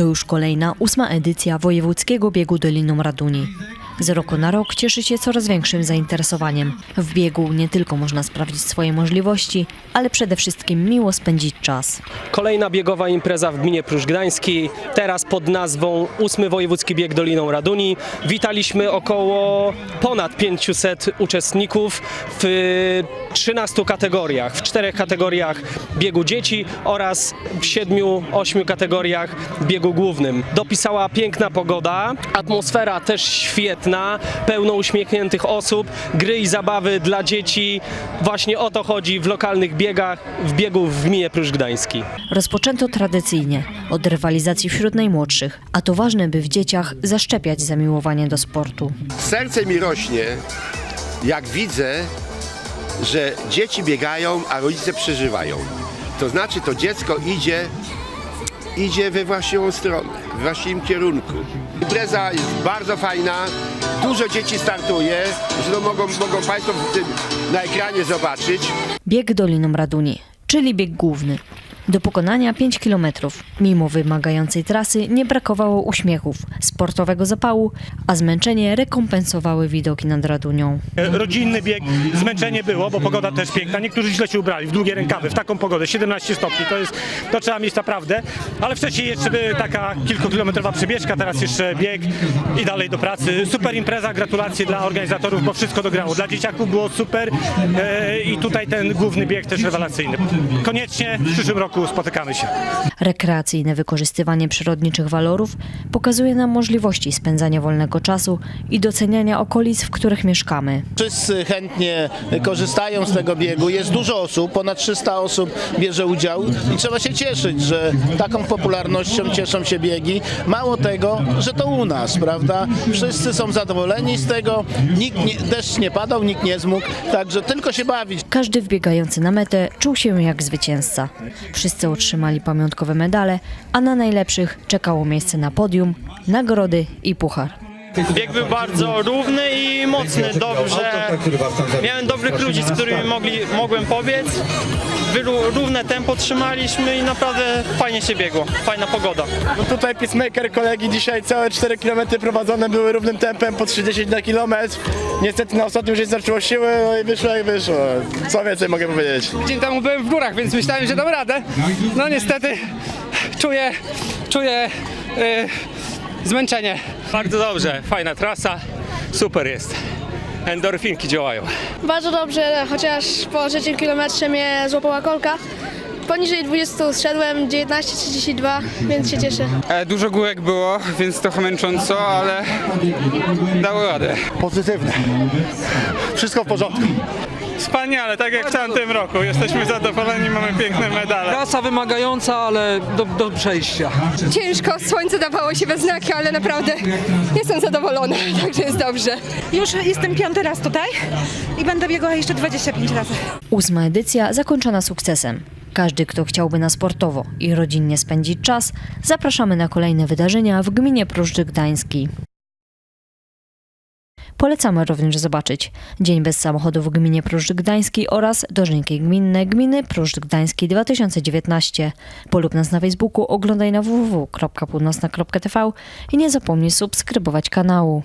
To już kolejna ósma edycja Wojewódzkiego Biegu Doliną Raduni. Z roku na rok cieszy się coraz większym zainteresowaniem. W biegu nie tylko można sprawdzić swoje możliwości, ale przede wszystkim miło spędzić czas. Kolejna biegowa impreza w gminie Pruszcz Gdański, teraz pod nazwą Ósmy Wojewódzki Bieg Doliną Raduni. Witaliśmy około ponad 500 uczestników w 13 kategoriach, w czterech kategoriach biegu dzieci oraz w siedmiu, ośmiu kategoriach biegu głównym. Dopisała piękna pogoda, atmosfera też świetna, pełno uśmiechniętych osób, gry i zabawy dla dzieci. Właśnie o to chodzi w lokalnych biegach, w biegu w gminie Pruszcz Gdański. Rozpoczęto tradycyjnie od rywalizacji wśród najmłodszych, a to ważne, by w dzieciach zaszczepiać zamiłowanie do sportu. Serce mi rośnie, jak widzę, że dzieci biegają, a rodzice przeżywają. To znaczy, to dziecko idzie, idzie we właściwą stronę, w właściwym kierunku. Impreza jest bardzo fajna, dużo dzieci startuje, zresztą mogą, mogą Państwo na ekranie zobaczyć. Bieg Doliną Raduni, czyli bieg główny. Do pokonania 5 km. Mimo wymagającej trasy nie brakowało uśmiechów, sportowego zapału, a zmęczenie rekompensowały widoki nad Radunią. rodzinny bieg, zmęczenie było, bo pogoda też piękna. Niektórzy źle się ubrali, w długie rękawy, w taką pogodę, 17 stopni, to jest, to trzeba mieć naprawdę. Ale wcześniej jeszcze taka kilkukilometrowa przebieżka, teraz jeszcze bieg i dalej do pracy. Super impreza, gratulacje dla organizatorów, bo wszystko dograło. Dla dzieciaków było super e, i tutaj ten główny bieg też rewelacyjny. Koniecznie w przyszłym roku spotykamy się. Rekreacyjne wykorzystywanie przyrodniczych walorów pokazuje nam możliwości spędzania wolnego czasu i doceniania okolic, w których mieszkamy. Wszyscy chętnie korzystają z tego biegu. Jest dużo osób, ponad 300 osób bierze udział i trzeba się cieszyć, że taką popularnością cieszą się biegi. Mało tego, że to u nas, prawda? Wszyscy są zadowoleni z tego, nikt nie, deszcz nie padał, nikt nie zmógł, także tylko się bawić. Każdy wbiegający na metę czuł się jak zwycięzca. Wszyscy otrzymali pamiątkowe medale, a na najlepszych czekało miejsce na podium, nagrody i puchar. Bieg był bardzo równy i mocny, dobrze. Miałem dobrych ludzi, z którymi mogli, mogłem pobiec. Równe tempo trzymaliśmy i naprawdę fajnie się biegło. Fajna pogoda. No tutaj pacemaker kolegi dzisiaj całe 4 km prowadzone były równym tempem po 30 na kilometr. Niestety na ostatnim już nie zaczęło siły, no i wyszło jak wyszło. Co więcej mogę powiedzieć? Dzień temu byłem w górach, więc myślałem, że dam radę. No niestety czuję, czuję y, zmęczenie. Bardzo dobrze, fajna trasa, super jest. Endorfinki działają. Bardzo dobrze, chociaż po trzecim kilometrze mnie złapała kolka. Poniżej 20 zszedłem, 19.32, więc się cieszę. E, dużo górek było, więc trochę męcząco, ale dało radę. Pozytywne. Wszystko w porządku. Wspaniale, tak jak w tamtym roku. Jesteśmy zadowoleni, mamy piękne medale. Trasa wymagająca, ale do, do przejścia. Ciężko, słońce dawało się we znaki, ale naprawdę jestem zadowolona, także jest dobrze. Już jestem piąty raz tutaj i będę biegła jeszcze 25 razy. Ósma edycja zakończona sukcesem. Każdy, kto chciałby na sportowo i rodzinnie spędzić czas, zapraszamy na kolejne wydarzenia w gminie Pruszcz Gdański. Polecamy również zobaczyć Dzień bez samochodu w gminie Pruszcz Gdański oraz Dożynki Gminne Gminy Pruszcz Gdański 2019. Polub nas na Facebooku, oglądaj na www.północna.tv i nie zapomnij subskrybować kanału.